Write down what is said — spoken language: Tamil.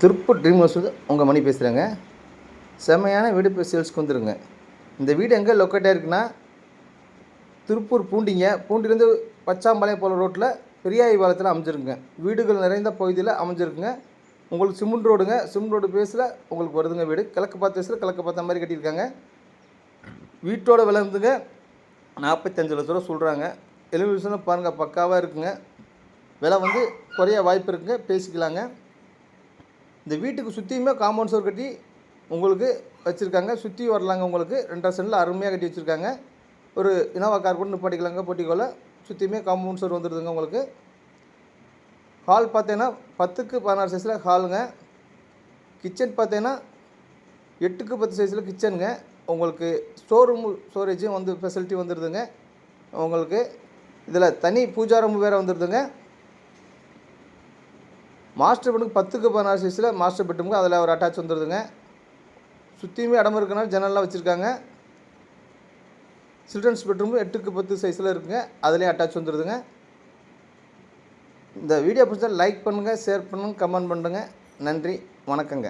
திருப்பூர் ட்ரீம் ஹவுஸ் உங்கள் மணி பேசுகிறேங்க செம்மையான வீடு இப்போ சேல்ஸ்க்கு வந்துருங்க. இந்த வீடு எங்கே லொக்கேட்டாக இருக்குன்னா திருப்பூர் பூண்டிங்க. பூண்டிலேருந்து பச்சாம்பாளையம் போல ரோட்டில் பெரியாய் பாலத்தில் அமைஞ்சிருக்குங்க. வீடுகள் நிறைந்த பகுதியில் அமைஞ்சிருக்குங்க. உங்களுக்கு சிமெண்ட் ரோடுங்க. சிமெண்ட் ரோடு பேஸில் உங்களுக்கு வருதுங்க வீடு. கிழக்கு பார்த்த பேஸில் கிழக்கு பார்த்த மாதிரி கட்டியிருக்காங்க. வீட்டோட விளந்துங்க வந்துங்க நாற்பத்தஞ்சு லட்ச ரூபா சொல்கிறாங்க எலிவேஷனும் பாருங்கள் பக்காவாக இருக்குங்க. விலை வந்து குறைய வாய்ப்பு இருக்குங்க. பேசிக்கலாங்க. இந்த வீட்டுக்கு சுற்றியுமே காம்பவுண்ட் சுவர் கட்டி உங்களுக்கு வச்சுருக்காங்க. சுற்றி வரலாங்க உங்களுக்கு. ரெண்டரை சென்டில் அருமையாக கட்டி வச்சுருக்காங்க. ஒரு இனோவா கார் கூட நிப்பாட்டிக்கலாங்க போட்டிக்கோல. சுற்றியுமே காம்பவுண்ட் சுவர் வந்துடுதுங்க உங்களுக்கு. ஹால் பார்த்தீங்கன்னா பத்துக்கு பதினாறு சைஸில் ஹாலுங்க கிச்சன் பார்த்தீங்கன்னா எட்டுக்கு பத்து சைஸில் கிச்சனுங்க உங்களுக்கு ஸ்டோர் ஸ்டோரேஜும் வந்து ஃபெசிலிட்டி வந்துடுதுங்க உங்களுக்கு இதில் தனி பூஜா ரூம் வேறு வந்துடுதுங்க மாஸ்டர் பெட்ரூம் பத்துக்கு பதினாறு சைஸில் மாஸ்டர் பெட்ரூமுக்கு அதில் ஒரு அட்டாச் வந்துடுதுங்க சுற்றியுமே இடம் இருக்கனால ஜன்னல்லாம் வச்சுருக்காங்க. சில்ட்ரன்ஸ் பெட்ரூமும் எட்டுக்கு பத்து சைஸில் இருக்குங்க. அதுலேயும் அட்டாச் வந்துடுதுங்க இந்த வீடியோ பிடிச்சா லைக் பண்ணுங்கள் ஷேர் பண்ணுங்கள் கமெண்ட் பண்ணுங்கள் நன்றி வணக்கங்க.